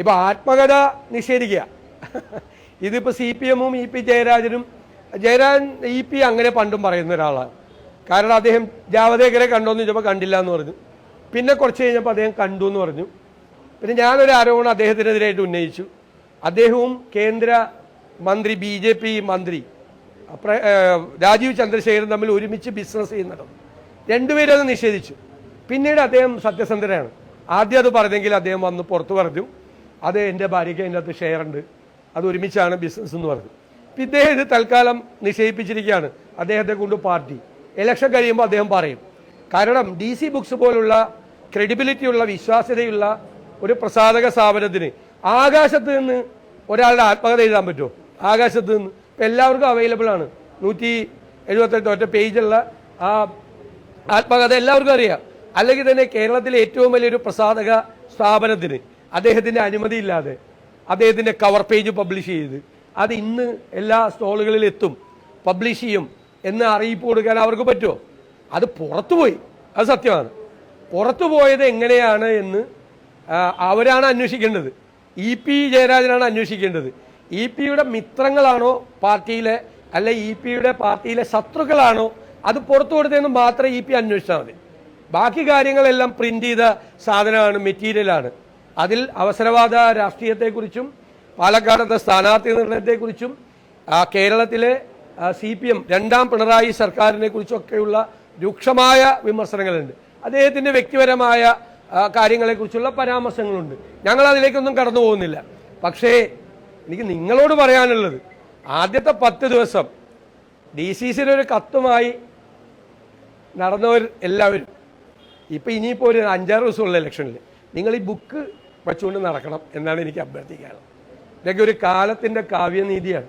ഇപ്പൊ ആത്മകഥ നിഷേധിക്കുക. ഇതിപ്പോ സി പി എമ്മും ഇ പി ജയരാജനും ജയരാജൻ ഇ പി അങ്ങനെ പണ്ടും പറയുന്ന ഒരാളാണ്. കാരണം അദ്ദേഹം ജാവദേക്കരെ കണ്ടോന്ന് ചോദിച്ചപ്പോൾ കണ്ടില്ല എന്ന് പറഞ്ഞു. പിന്നെ കുറച്ച് കഴിഞ്ഞപ്പോൾ അദ്ദേഹം കണ്ടു എന്ന് പറഞ്ഞു. പിന്നെ ഞാനൊരു ആരോപണം അദ്ദേഹത്തിനെതിരായിട്ട് ഉന്നയിച്ചു. അദ്ദേഹവും കേന്ദ്ര മന്ത്രി ബി ജെ പി മന്ത്രി രാജീവ് ചന്ദ്രശേഖരൻ തമ്മിൽ ഒരുമിച്ച് ബിസിനസ് ചെയ്യുന്നുണ്ട് രണ്ടുപേരും അത് നിഷേധിച്ചു. പിന്നീട് അദ്ദേഹം സത്യസന്ധനാണ് ആദ്യം അത് പറഞ്ഞെങ്കിൽ അദ്ദേഹം വന്ന് പുറത്തു പറഞ്ഞു. അത് എന്റെ ഭാര്യയ്ക്ക് അതിന്റെ അകത്ത് ഷെയർ ഉണ്ട്. അത് ഒരുമിച്ചാണ് ബിസിനസ് എന്ന് പറഞ്ഞത്. ഇപ്പം ഇദ്ദേഹം ഇത് തൽക്കാലം നിഷേധിപ്പിച്ചിരിക്കുകയാണ് അദ്ദേഹത്തെ കൊണ്ട് പാർട്ടി ഇലക്ഷൻ കഴിയുമ്പോൾ അദ്ദേഹം പറയും. കാരണം ഡി സി ബുക്സ് പോലുള്ള ക്രെഡിബിലിറ്റി ഉള്ള വിശ്വാസ്യതയുള്ള ഒരു പ്രസാധക സ്ഥാപനത്തിന് ആകാശത്ത് നിന്ന് ഒരാളുടെ ആത്മകഥ എഴുതാൻ പറ്റുമോ? ആകാശത്ത് നിന്ന്. ഇപ്പം എല്ലാവർക്കും അവൈലബിൾ ആണ്. നൂറ്റി എഴുപത്തെട്ട് ഒറ്റ പേജുള്ള ആ ആത്മകഥ എല്ലാവർക്കും അറിയാം. അല്ലെങ്കിൽ തന്നെ കേരളത്തിലെ ഏറ്റവും വലിയൊരു പ്രസാധക സ്ഥാപനത്തിന്. അദ്ദേഹത്തിന്റെ അനുമതിയില്ലാതെ അദ്ദേഹത്തിന്റെ കവർ പേജ് പബ്ലിഷ് ചെയ്ത്. അത് ഇന്ന് എല്ലാ സ്റ്റോളുകളിൽ എത്തും പബ്ലിഷ് ചെയ്യും എന്ന് അറിയിപ്പ് കൊടുക്കാൻ അവർക്ക് പറ്റുമോ? അത് പുറത്തുപോയി. അത് സത്യമാണ്. പുറത്തു പോയത് എങ്ങനെയാണ് എന്ന് അവരാണ് അന്വേഷിക്കേണ്ടത്. ഇ പി ജയരാജനാണ് അന്വേഷിക്കേണ്ടത്. ഇ പിയുടെ മിത്രങ്ങളാണോ പാർട്ടിയിലെ അല്ലെ ഇ പിയുടെ പാർട്ടിയിലെ ശത്രുക്കളാണോ? അത് പുറത്തു കൊടുത്തതെന്ന് മാത്രമേ ഇ പി അന്വേഷിച്ചാൽ മതി. ബാക്കി കാര്യങ്ങളെല്ലാം പ്രിന്റ് ചെയ്ത സാധനമാണ് മെറ്റീരിയലാണ് അതിൽ അവസരവാദ രാഷ്ട്രീയത്തെക്കുറിച്ചും പാലക്കാടത്തെ സ്ഥാനാർത്ഥി നിർണയത്തെക്കുറിച്ചും കേരളത്തിലെ സി പി എം രണ്ടാം പിണറായി സർക്കാരിനെ കുറിച്ചൊക്കെയുള്ള രൂക്ഷമായ വിമർശനങ്ങളുണ്ട്. അദ്ദേഹത്തിന്റെ വ്യക്തിപരമായ കാര്യങ്ങളെക്കുറിച്ചുള്ള പരാമർശങ്ങളുണ്ട്. ഞങ്ങൾ അതിലേക്കൊന്നും കടന്നു പോകുന്നില്ല. പക്ഷേ എനിക്ക് നിങ്ങളോട് പറയാനുള്ളത് ആദ്യത്തെ പത്ത് ദിവസം ഡി സി സിയുടെ ഒരു കത്തുമായി നടന്നവർ എല്ലാവരും ഇപ്പം ഇനിയിപ്പോൾ ഒരു അഞ്ചാറ് ദിവസമുള്ള ഇലക്ഷനിൽ നിങ്ങൾ ഈ ബുക്ക് വെച്ചുകൊണ്ട് നടക്കണം എന്നാണ് എനിക്ക് അഭ്യർത്ഥിക്കാനുള്ളത്. ഇതൊക്കെ ഒരു കാലത്തിന്റെ കാവ്യനീതിയാണ്.